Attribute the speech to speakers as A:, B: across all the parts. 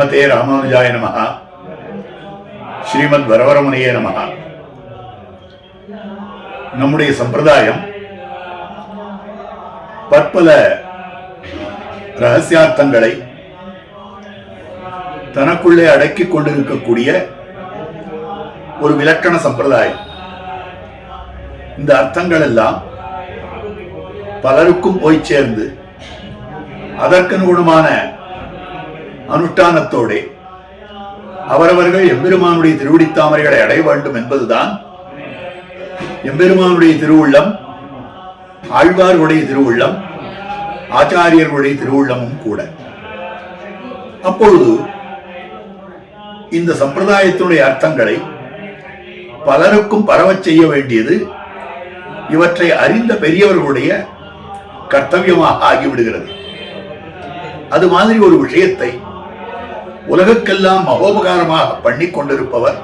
A: ஸ்ரீமதே ராமானுஜாய நமகா ஸ்ரீமத் வரவரமுனையே நமகா நம்முடைய சம்பிரதாயம் பற்பல ரகசியார்த்தங்களை தனக்குள்ளே அடக்கிக் கொண்டிருக்கக்கூடிய ஒரு விலக்கண சம்பிரதாயம். இந்த அர்த்தங்கள் எல்லாம் பலருக்கும் போய் சேர்ந்து அதற்கனுகுணமான அனுஷ்டானத்தோடே. அவரவர்கள் எம்பெருமானுடைய திருவடித்தாமரைகளை அடைய வேண்டும் என்பதுதான் எம்பெருமானுடைய திருவுள்ளம் ஆழ்வார்களுடைய திருவுள்ளம் ஆச்சாரியர்களுடைய திருவுள்ளமும் கூட. அப்பொழுது இந்த சம்பிரதாயத்தினுடைய அர்த்தங்களை பலருக்கும் பரவச் செய்ய வேண்டியது இவற்றை அறிந்த பெரியவர்களுடைய கர்த்தவியமாக ஆகிவிடுகிறது. அது மாதிரி ஒரு விஷயத்தை உலகக்கெல்லாம் மகோபகாரமாக பண்ணி கொண்டிருப்பவர்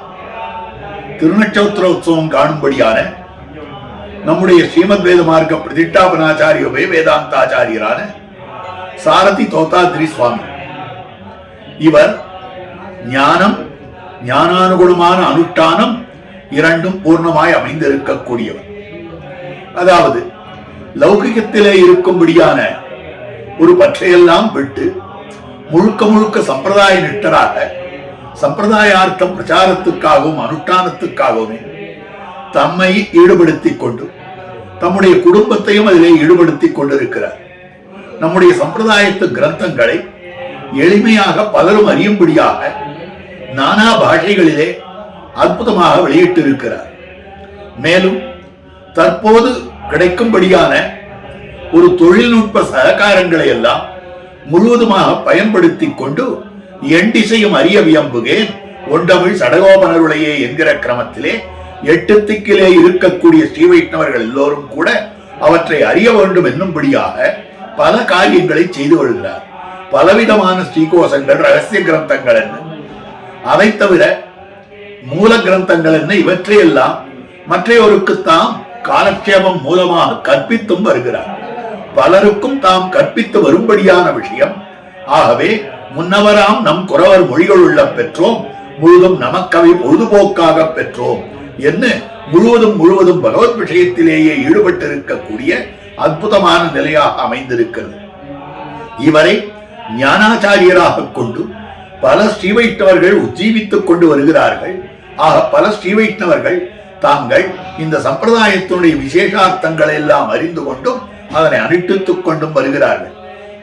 A: திருநட்சத்திர உற்சவம் காணும்படியான நம்முடைய ஸ்ரீமத் வேத மார்க்க பிரதிஷ்டாபனாச்சாரியோபே வேதாந்தாச்சாரியரான சாரதி தோத்தாத்ரி சுவாமி. இவர் ஞானம் ஞானானுகுணமான அனுஷ்டானம் இரண்டும் பூர்ணமாய் அமைந்திருக்கக்கூடியவர். அதாவது லௌகிகத்திலே இருக்கும்படியான ஒரு பற்றையெல்லாம் விட்டு முழுக்க முழுக்க சம்பிரதாய நிஷ்டராக சம்பிரதாயார்த்தம் பிரச்சாரத்துக்காகவும் அனுஷ்டானத்துக்காகவுமே தம்மை ஈடுபடுத்திக் கொண்டு தம்முடைய குடும்பத்தையும் அதிலே ஈடுபடுத்திக் கொண்டிருக்கிறார். நம்முடைய சம்பிரதாயத்து கிரந்தங்களை எளிமையாக பலரும் அறியும்படியாக நானா பாஷைகளிலே அற்புதமாக வெளியிட்டிருக்கிறார். மேலும் தற்போது கிடைக்கும்படியான ஒரு தொழில்நுட்ப சககாரங்களை எல்லாம் முழுவதுமாக பயன்படுத்தி கொண்டு எண்டிசையும் அறிய வியம்புகேன். ஒண்டமிழ் சடகோபனருளையே என்கிற கிரமத்திலே எட்டு திக்கிலே இருக்கக்கூடிய ஸ்ரீ வைஷ்ணவர்கள் எல்லோரும் கூட அவற்றை அறிய வேண்டும் என்னும்படியாக பல காரியங்களை செய்து வருகிறார் பலவிதமான ஸ்ரீகோசங்கள் ரகசிய கிரந்தங்கள் என்ன? அதை தவிர மூல கிரந்தங்கள் என்ன? இவற்றையெல்லாம் மற்றையோருக்கு தாம் காலக்ஷேபம் மூலமாக கற்பித்தும் வருகிறார். பலருக்கும் தாம் கற்பித்து வரும்படியான விஷயம். ஆகவே முன்னவராம் நம் குறவர் மொழிகள் உள்ள பெற்றோம் முழுதும் நமக்கவை பொழுதுபோக்காக பெற்றோம் என்று முழுவதும் முழுவதும் பகவத் விஷயத்திலேயே ஈடுபட்டிருக்கக்கூடிய அற்புதமான நிலையாக அமைந்திருக்கிறது. இவரை ஞானாச்சாரியராக கொண்டு பல ஸ்ரீ வைஷ்ணவர்கள் உஜ்ஜீவித்துக் கொண்டு வருகிறார்கள். ஆக பல ஸ்ரீ வைஷ்ணவர்கள் தாங்கள் இந்த சம்பிரதாயத்தினுடைய விசேஷார்த்தங்களை எல்லாம் அறிந்து கொண்டும் அதனை அனுஷ்டித்துக் கொண்டும் வருகிறார்கள்.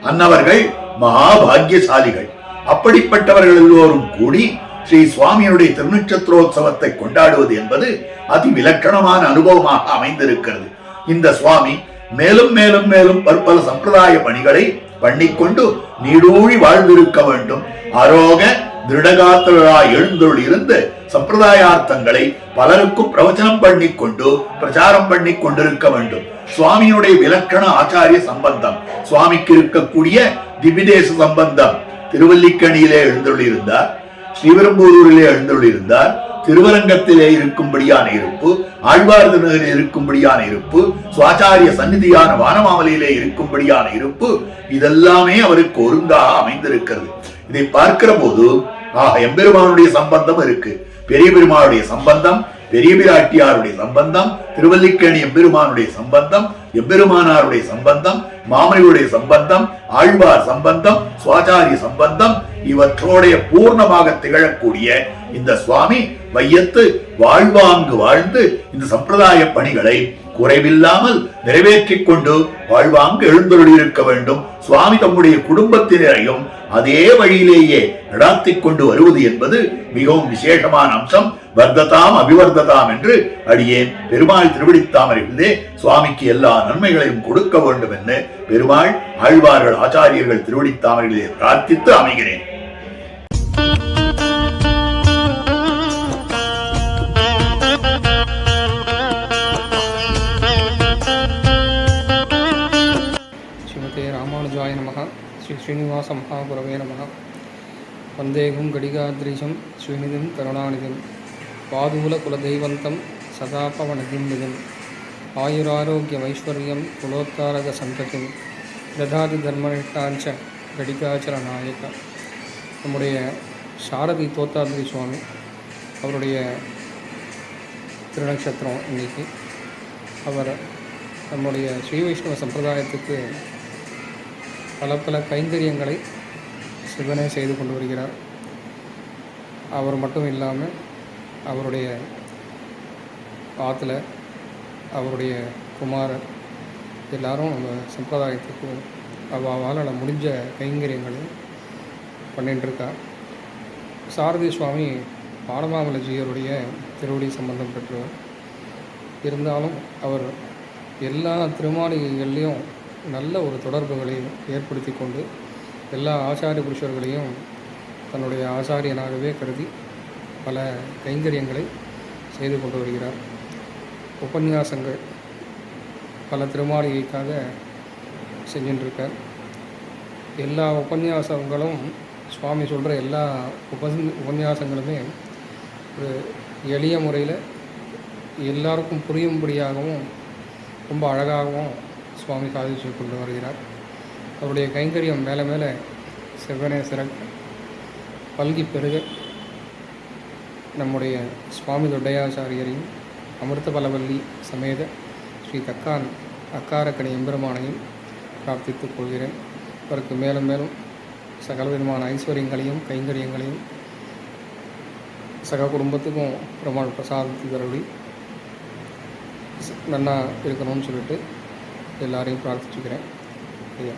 A: அன்னவர்கள் மகாபாகியசாலிகள் அப்படிப்பட்டவர்கள் எல்லோரும் கூடி ஸ்ரீ சுவாமியினுடைய திருநட்சத்திரோத்சவத்தை கொண்டாடுவது என்பது அதி விலக்கணமான அனுபவமாக அமைந்திருக்கிறது. இந்த சுவாமி மேலும் மேலும் மேலும் பற்பல சம்பிரதாய பணிகளை பண்ணிக்கொண்டு நீடூழி வாழ்ந்திருக்க வேண்டும். அரோக திருடகாத்தராய் எழுந்தொள் இருந்து சம்பிரதாயார்த்தங்களை பலருக்கும் பிரவச்சனம் பண்ணி கொண்டு பிரச்சாரம் பண்ணி கொண்டிருக்க வேண்டும். சுவாமியுடைய விலக்கண ஆச்சாரிய சம்பந்தம் சுவாமிக்கு இருக்கக்கூடிய திவிதேச சம்பந்தம். திருவல்லிக்கணியிலே எழுந்தொள்ளிருந்தார் ஸ்ரீபெரும்புதூரிலே எழுந்தொள்ளிருந்தார் திருவரங்கத்திலே இருக்கும்படியான இருப்பு ஆழ்வார்து நகரில் இருக்கும்படியான இருப்பு சுவாச்சாரிய சந்நிதியான வானமாமலையிலே இருக்கும்படியான இருப்பு இதெல்லாமே அவருக்கு ஒருங்காக அமைந்திருக்கிறது. இதை பார்க்கிற போது ஆக எம்பெருமானுடைய சம்பந்தம் இருக்கு. பெரிய பெருமானுடைய சம்பந்தம் பெரிய பிராட்டியாருடைய சம்பந்தம் திருவல்லிக்கேணி எம்பெருமானுடைய சம்பந்தம் எம்பெருமானாருடைய சம்பந்தம் மாமனியுடைய சம்பந்தம் ஆழ்வார் சம்பந்தம் சுவாச்சாரிய சம்பந்தம் இவற்றோடைய பூர்ணமாக திகழக்கூடிய இந்த சுவாமி வையத்து வாழ்வாங்கு வாழ்ந்து இந்த சம்பிரதாய பணிகளை குறைவில்லாமல் நிறைவேற்றிக் கொண்டு வாழ்வாங்கு எழுந்தருளியிருக்க வேண்டும். சுவாமி தம்முடைய குடும்பத்தினரையும் அதே வழியிலேயே நடாத்தி கொண்டு வருவது என்பது மிகவும் விசேஷமான அம்சம். வர்த்ததாம் அபிவர்த்ததாம் என்று அடியேன் பெருமாள் திருவிடித்தாமரிலே சுவாமிக்கு எல்லா நன்மைகளையும் கொடுக்க வேண்டும் என்று பெருமாள் ஆழ்வார்கள் ஆச்சாரியர்கள் திருவிழித்தாமரிலே பிரார்த்தித்து அமைகிறேன்.
B: ஸ்ரீ ஸ்ரீனிவாச மகாபுரவே நமः. வந்தேகம் கடிகாத்ரீஷம் ஸ்ரீநிதிம் கருணாநிதிம். பாதூலகுலதெய்வந்தம் சதாபவனதிம் நிதிம். ஆயுராரோக்கியமைஸ்வர்யம் குலோத்தாரக சந்ததிம். ததாதி தர்மனிஷ்டாஞ்ச கடிகாச்சர நாயக. நம்முடைய சாரதி தோத்தாத்ரி சுவாமி அவருடைய திருநக்ஷத்திரம் இன்றைக்கி அவர் நம்முடைய ஸ்ரீ வைஷ்ணவ சம்பிரதாயத்துக்கு பல பல கைங்கரியங்களை சிவனே செய்து கொண்டு வருகிறார். அவர் மட்டும் இல்லாமல் அவருடைய ஆற்றுல அவருடைய குமாரர் எல்லாரும் நம்ம சம்பிரதாயத்துக்கு அவளால் முடிஞ்ச கைங்கரியங்களை பண்ணிட்டுருக்கா சாரதி சுவாமி பாடமாமலஜியருடைய திருவடி சம்பந்தம் பெற்றவர். இருந்தாலும் அவர் எல்லா திருமாளிகைகள்லேயும் நல்ல ஒரு தொடர்புகளை ஏற்படுத்தி கொண்டு எல்லா ஆச்சாரிய புருஷர்களையும் தன்னுடைய ஆச்சாரியனாகவே கருதி பல கைங்கரியங்களை செய்து கொண்டு வருகிறார். உபன்யாசங்கள் பல திருமாளிகைக்காக செஞ்சுட்டு எல்லா உபன்யாசங்களும் சுவாமி சொல்கிற எல்லா உபன் உபன்யாசங்களுமே ஒரு எளிய முறையில் எல்லாருக்கும் புரியும்படியாகவும் ரொம்ப அழகாகவும் சுவாமி சாதிச்சு கொண்டு வருகிறார். அவருடைய கைங்கரியம் மேலே மேலே செவ்வனே சிறக்க பல்கி பெருக. நம்முடைய சுவாமி தொண்டையாச்சாரியரையும் அமிர்த பலவல்லி சமேத ஸ்ரீ தக்கான் அக்காரக்கணி எம்பெருமானையும் பிரார்த்தித்துக் கொள்கிறேன். அவருக்கு மேலும் மேலும் சகல விதமான ஐஸ்வர்யங்களையும் கைங்கரியங்களையும் சக குடும்பத்துக்கும் பெருமாள் பிரசாதத்தை தருளி நன்னா இருக்கணும்னு சொல்லிட்டு எல்லாரையும் பிரார்த்திச்சுக்கிறேன். ஐயா.